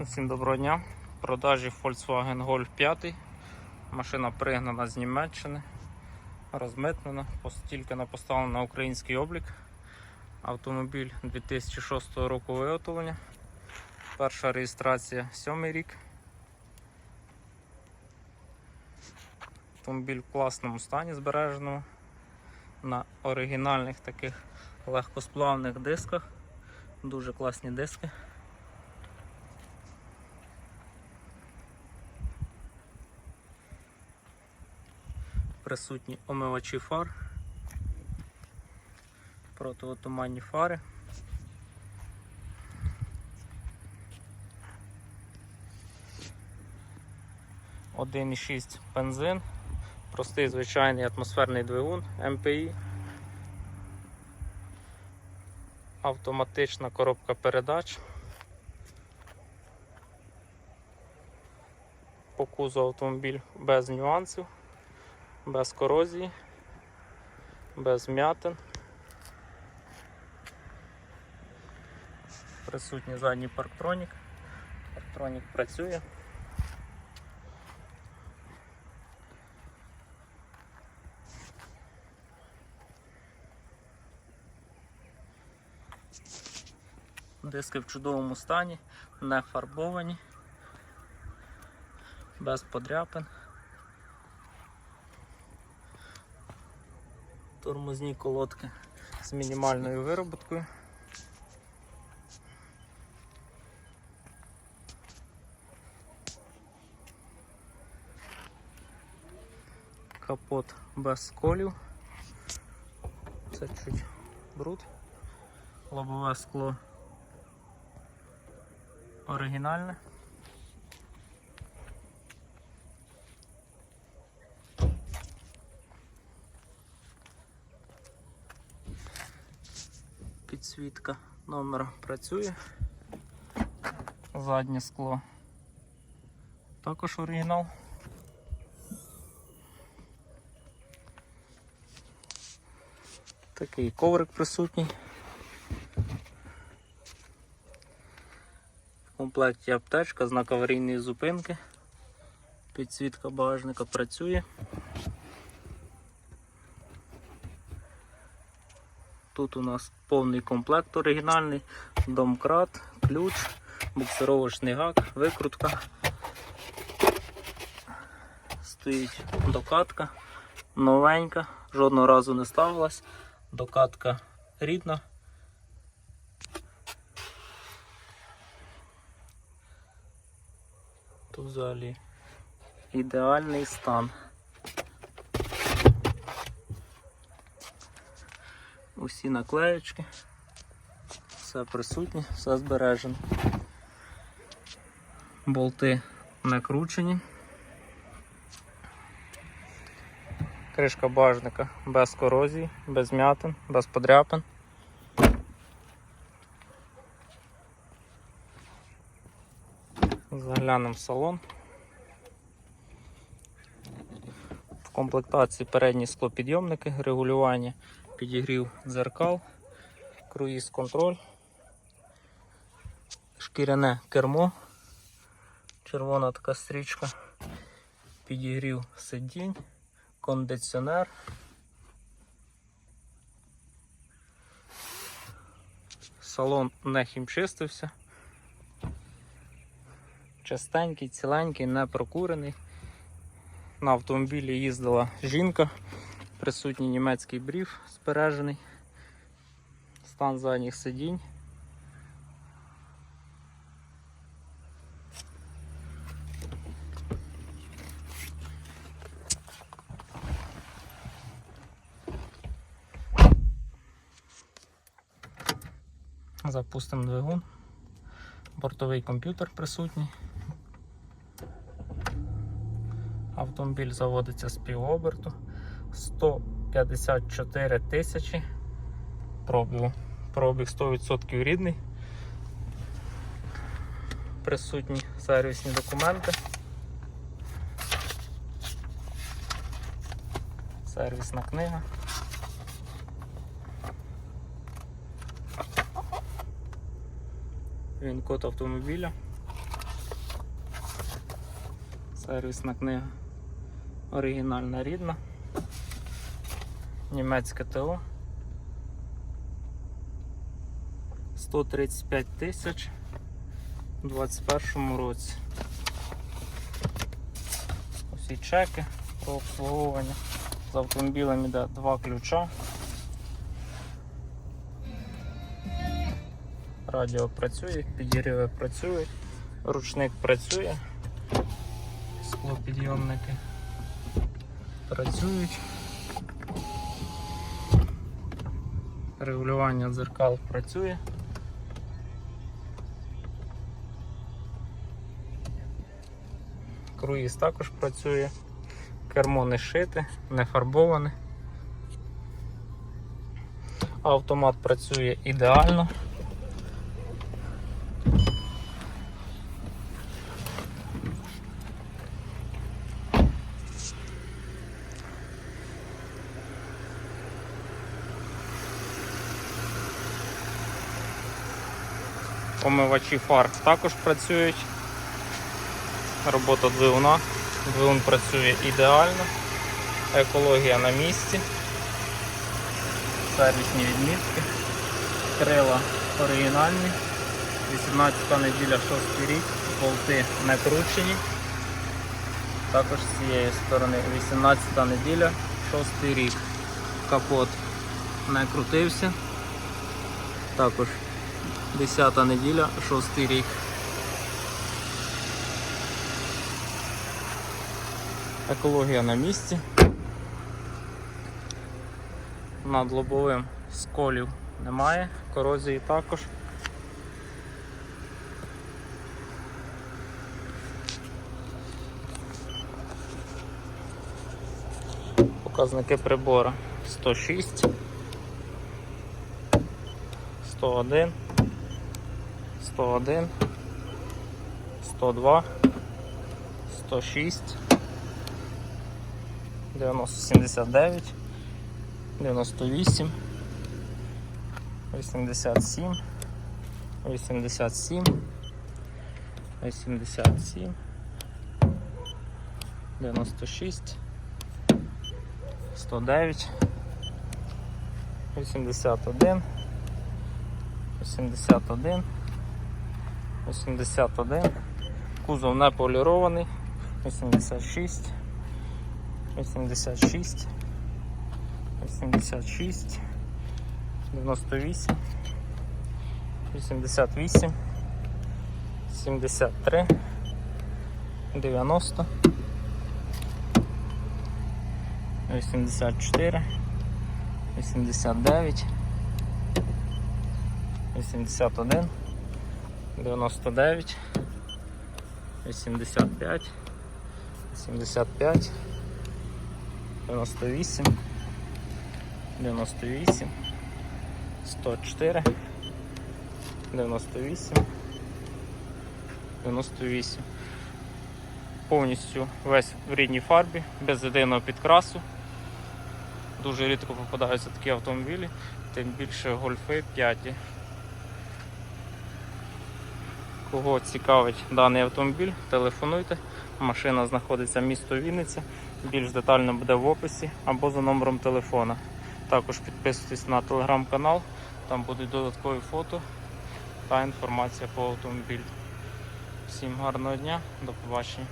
Всім доброго дня. В продажі Volkswagen Golf 5. Машина пригнана з Німеччини, розмитнена, тільки не поставлена на український облік. Автомобіль 2006 року виготовлення. Перша реєстрація 7 рік. Автомобіль в класному стані збереженому на оригінальних таких легкосплавних дисках. Дуже класні диски. Присутні омивачі фар, противотуманні фари. Один і шість бензин, простий звичайний атмосферний двигун МПІ, автоматична коробка передач. По кузу автомобіль без нюансів без корозії, без м'ятин. Присутній задній парктронік. Парктронік працює. Диски в чудовому стані, не фарбовані, без подряпин. Тормозні колодки з мінімальною вироботкою. Капот без сколів. Це чуть бруд. Лобове скло оригінальне. Підсвітка номера працює. Заднє скло також оригінал. Такий коврик присутній. В комплекті аптечка, знак аварійної зупинки. Підсвітка багажника працює. Тут у нас повний комплект оригінальний, домкрат, ключ, буксировочний гак, викрутка. Стоїть докатка, новенька, жодного разу не ставилась. Докатка рідна. Тут взагалі ідеальний стан. Усі наклеєчки, все присутнє, все збережено. Болти накручені. Кришка бажника без корозії, без м'ятин, без подряпин. Заглянемо в салон. В комплектації передні склопідйомники, регулювання підігрів дзеркал, круїз контроль, шкіряне кермо, червона така стрічка, підігрів сидінь, кондиціонер. Салон не хімчистився. Чистенький, ціленький, не прокурений. На автомобілі їздила жінка. Присутній німецький бріф збережений, стан задніх сидінь. Запустимо двигун, бортовий комп'ютер присутній. Автомобіль заводиться з півоберту. 154 тисячі пробігу. Пробіг 100% рідний. Присутні сервісні документи. Сервісна книга. Він код автомобіля. Сервісна книга. Оригінальна рідна. Німецьке ТО. 135 тисяч у 2021 році. Усі чеки про обслуговування. З автомобілем іде два ключа. Радіо працює, підігріви працюють, ручник працює, склопідйомники працюють. Регулювання дзеркал працює. Круїз також працює. Кермо не шите, не фарбоване. Автомат працює ідеально. Омивачі фар також працюють. Робота двигуна. Двигун працює ідеально. Екологія на місці. Сервісні відмітки. Крила оригінальні. 18 неділя 6 рік. Болти не кручені. Також з цієї сторони 18 неділя 6 рік. Капот не крутився. Також 10 неділя, 6 рік. Екологія на місці. Над лобовим сколів немає, корозії також. Показники прибора 106, 101, 101, 102, 106, 9079, 98, 87, 87, 87, 96, 109, 81, 81, 81, кузов не полірований, 86, 86, 86, 98, 88, 73, 90, 84, 89, 81, 99, 85, 75, 98, 98, 104, 98, 98. Повністю весь в рідній фарбі, без єдиного підкрасу. Дуже рідко попадаються такі автомобілі, тим більше гольфи 5. Кого цікавить даний автомобіль, телефонуйте. Машина знаходиться в місто Вінниця. Більш детально буде в описі або за номером телефона. Також підписуйтесь на телеграм-канал, там будуть додаткові фото та інформація по автомобілю. Всім гарного дня, до побачення.